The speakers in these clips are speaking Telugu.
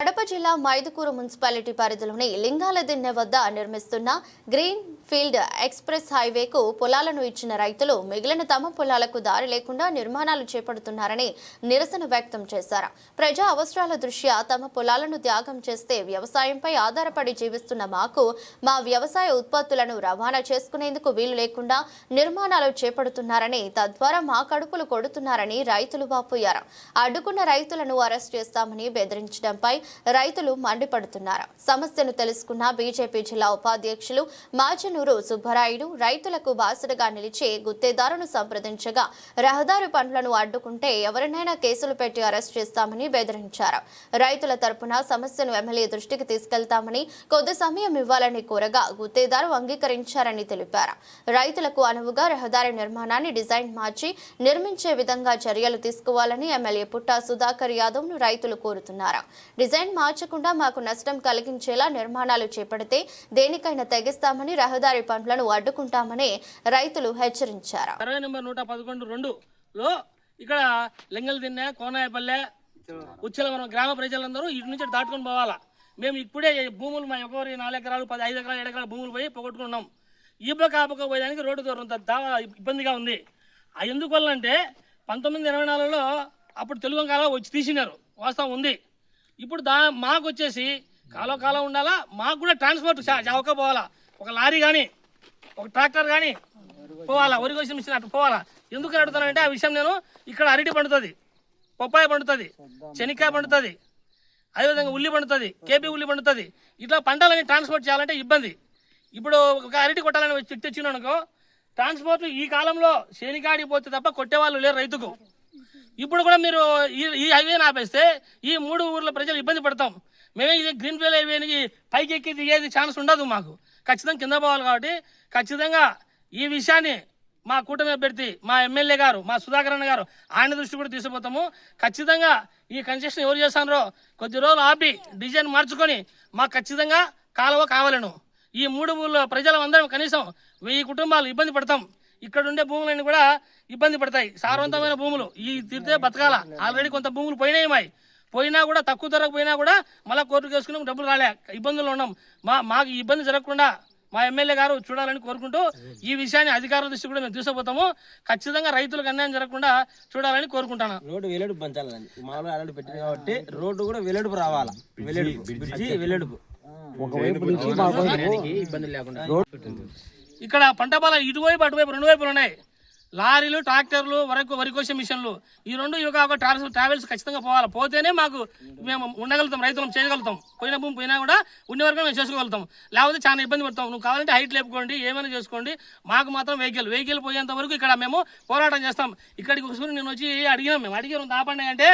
కడప జిల్లా మైదుకూరు మున్సిపాలిటీ పరిధిలోని లింగాల దిన్నె వద్ద నిర్మిస్తున్న గ్రీన్ ఫీల్డ్ ఎక్స్ప్రెస్ హైవేకు పొలాలను ఇచ్చిన రైతులు మిగిలిన తమ పొలాలకు దారి లేకుండా నిర్మాణాలు చేపడుతున్నారని నిరసన వ్యక్తం చేశారు. ప్రజా అవసరాల దృష్ట్యా తమ పొలాలను త్యాగం చేస్తే వ్యవసాయంపై ఆధారపడి జీవిస్తున్న మాకు మా వ్యవసాయ ఉత్పత్తులను రవాణా చేసుకునేందుకు వీలు లేకుండా నిర్మాణాలు చేపడుతున్నారని తద్వారా మా కడుపులు కొడుతున్నారని రైతులు వాపోయారు. అడ్డుకున్న రైతులను అరెస్ట్ చేస్తామని బెదిరించడంపై రైతులు మండిపడుతున్నారు. సమస్యను తెలుసుకున్న బీజేపీ జిల్లా ఉపాధ్యక్షులు మాచనూరు సుబ్బరాయుడు రైతులకు బాసటగా నిలిచి గుత్తేదారును సంప్రదించగా రహదారి పనులను అడ్డుకుంటే ఎవరినైనా కేసులు పెట్టి అరెస్ట్ చేస్తామని బెదిరించారు. రైతుల తరపున సమస్యను ఎమ్మెల్యే దృష్టికి తీసుకెళ్తామని కొద్ది సమయం ఇవ్వాలని కోరగా గుత్తేదారు అంగీకరించారని తెలిపారు. రైతులకు అనువుగా రహదారి నిర్మాణాన్ని డిజైన్ మార్చి నిర్మించే విధంగా చర్యలు తీసుకోవాలని ఎమ్మెల్యే పుట్టా సుధాకర్ యాదవ్ను రైతులు కోరుతున్నారు. డిజైన్ మార్చకుండా మాకు నష్టం కలిగించేలా నిర్మాణాలు చేపడితే దేనికైనా తెగిస్తామని రహదారి పనులను అడ్డుకుంటామని రైతులు హెచ్చరించారు. సర్వే నెంబర్ నూట పదకొండు రెండులో ఇక్కడ లింగల దిన్నె కోనాయపల్లె ఉచ్చలవరం గ్రామ ప్రజలందరూ ఇటు నుంచి దాటుకొని పోవాలా. మేము ఇప్పుడే భూములు మా ఒకరి నాలుగు ఎకరాలు పది ఐదు ఎకరాలు ఏడు ఎకరాలు భూములు పోయి పోగొట్టుకున్నాం. ఇబ్బ కాపక పోయడానికి రోడ్డు దూరం దావా ఇబ్బందిగా ఉంది. ఆ ఎందువల్ల అంటే పంతొమ్మిది ఇరవై నాలుగులో అప్పుడు తెలుగు కాలం వచ్చి తీసినారు. వాస్తవం ఉంది. ఇప్పుడు దా మాకు వచ్చేసి కాలం కాలం ఉండాలా? మాకు కూడా ట్రాన్స్పోర్ట్ చౌక పోవాలా? ఒక లారీ కానీ ఒక ట్రాక్టర్ కానీ పోవాలా? వరి కోసం మిషన్ అటు పోవాలా? ఎందుకు అడుగుతానంటే ఆ విషయం నేను ఇక్కడ అరటి పండుతుంది పప్పాయ పండుతుంది శనక్కాయ పండుతుంది అదేవిధంగా ఉల్లి పండుతుంది కేపీ ఉల్లి పండుతుంది. ఇట్లా పంటలని ట్రాన్స్పోర్ట్ చేయాలంటే ఇబ్బంది. ఇప్పుడు ఒక అరటి కొట్టాలని వచ్చి అనుకో ట్రాన్స్పోర్ట్ ఈ కాలంలో శనికాడికి పోతే తప్ప కొట్టేవాళ్ళు లేరు రైతుకు. ఇప్పుడు కూడా మీరు ఈ ఈ హైవేని ఆపేస్తే ఈ మూడు ఊర్ల ప్రజలు ఇబ్బంది పడతాం. మేమే ఇది గ్రీన్ ఫీల్డ్ హైవేని పైకి ఎక్కి దిగేది ఛాన్స్ ఉండదు మాకు. ఖచ్చితంగా కింద పోవాలి కాబట్టి ఖచ్చితంగా ఈ విషయాన్ని మా కూటమి అభ్యర్థి మా ఎమ్మెల్యే గారు మా సుధాకర్ అన్న గారు ఆయన దృష్టి కూడా తీసుకుపోతాము. ఖచ్చితంగా ఈ కన్స్ట్రక్షన్ ఎవరు చేస్తానో కొద్ది రోజులు ఆపి డిజైన్ మార్చుకొని మాకు ఖచ్చితంగా కాలువ కావాలను. ఈ మూడు ఊళ్ళో ప్రజలందరం కనీసం వెయ్యి కుటుంబాలు ఇబ్బంది పడతాం. ఇక్కడ ఉండే భూములన్నీ కూడా ఇబ్బంది పడతాయి. సారవంతమైన భూములు. ఈ తిరితే బతకాల. ఆల్రెడీ కొంత భూములు పోయినాయి మాయి. పోయినా కూడా తక్కువ ధరకు పోయినా కూడా మళ్ళీ కోర్టుకు వేసుకుని డబ్బులు రాలే. ఇబ్బందులు ఉన్నాం. మా మాకు ఇబ్బంది జరగకుండా మా ఎమ్మెల్యే గారు చూడాలని కోరుకుంటూ ఈ విషయాన్ని అధికారుల దృష్టి కూడా మేము తీసుకుపోతాము. ఖచ్చితంగా రైతులకు అన్యాయం జరగకుండా చూడాలని కోరుకుంటాను. రోడ్డు వెల్లడుపు పెంచాలండి. మామూలుగా అలవాటు పెట్టింది కాబట్టి రోడ్డు కూడా వెల్లడుపు రావాలా? వెల్లడుపు. బ్రిడ్జి వెల్లడుపు. ఇబ్బంది లేకుండా ఇక్కడ పంట పొలాలు ఇటువైపు అటువైపు రెండు వైపులు ఉన్నాయి. లారీలు ట్రాక్టర్లు వరకు వరి కోసే మిషన్లు. ఈ రెండు ఇవి కాక ట్రావెల్స్ ట్రావెల్స్ ఖచ్చితంగా పోవాలి. పోతేనే మాకు మేము ఉండగలుగుతాం రైతులం చేయగలుగుతాం. పోయిన భూమి పోయినా కూడా ఉండే వరకు మేము చేసుకోగలుగుతాం. లేకపోతే చాలా ఇబ్బంది పడతాం. నువ్వు కావాలంటే హైట్ లేపుకోండి ఏమైనా చేసుకోండి. మాకు మాత్రం వెహికల్ వెహికల్ పోయేంత వరకు ఇక్కడ మేము పోరాటం చేస్తాం. ఇక్కడికి ఒకసారి నేను వచ్చి అడిగినాం మేము అడిగినాం ఆపండి అంటే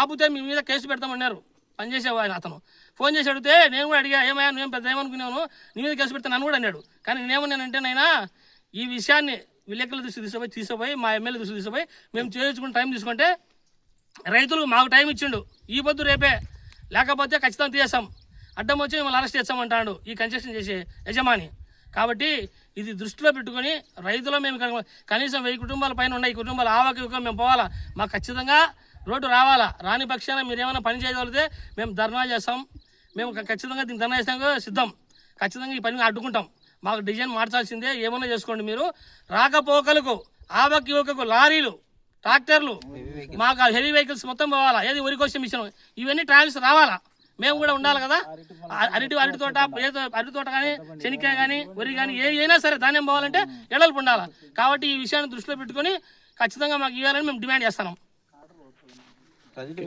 ఆపితే మీ మీద కేసు పెడతామన్నారు. పనిచేసే ఆయన అతను. ఫోన్ చేసి అడిగితే నేను కూడా అడిగా ఏమయ్యా నువ్వేం పెద్ద ఏమనుకున్నాను నీ మీద కేసు పెడతాను నన్ను కూడా అన్నాడు. కానీ నేనేమన్నానంటే నైనా ఈ విషయాన్ని విలేకరుల దృష్టి తీసుకుపోయి తీసుకుపోయి మా ఎమ్మెల్యే దృష్టి తీసుకుపోయి మేము చేయించుకుని టైం తీసుకుంటే రైతులు మాకు టైం ఇచ్చిండు. ఈ పొద్దు రేపే. లేకపోతే ఖచ్చితంగా తీసేస్తాం. అడ్డం వచ్చి మిమ్మల్ని అరెస్ట్ చేస్తామంటాడు ఈ కన్స్ట్రక్షన్ చేసే యజమాని. కాబట్టి ఇది దృష్టిలో పెట్టుకొని రైతులు మేము కనీసం వెయ్యి కుటుంబాల పైన ఉన్నాయి ఈ కుటుంబాలు ఆవకి మేము పోవాలా? మాకు ఖచ్చితంగా రోడ్డు రావాలా? రాని పక్షాన మీరు ఏమైనా పని చేయగలిగితే మేము ధర్నా చేస్తాం. మేము ఖచ్చితంగా దీనికి ధర్నా చేస్తాం. సిద్ధం. ఖచ్చితంగా ఈ పని అడ్డుకుంటాం. మాకు డిజైన్ మార్చాల్సిందే. ఏమైనా చేసుకోండి మీరు. రాకపోకలకు ఆవకి యువకకు లారీలు ట్రాక్టర్లు మాకు ఆ హెవీ వెహికల్స్ మొత్తం పోవాలా? ఏది వరి కోసే మిషన్? ఇవన్నీ ట్రావెల్స్ రావాలా? మేము కూడా ఉండాలి కదా. అరటి అరటి తోట ఏదో అరటి తోట కానీ శనిక్కాయ కానీ వరి కానీ ఏ అయినా సరే ధాన్యం పోవాలంటే ఎడల్పు ఉండాలి? కాబట్టి ఈ విషయాన్ని దృష్టిలో పెట్టుకొని ఖచ్చితంగా మాకు ఇవ్వాలని మేము డిమాండ్ చేస్తున్నాం. Tranquilo.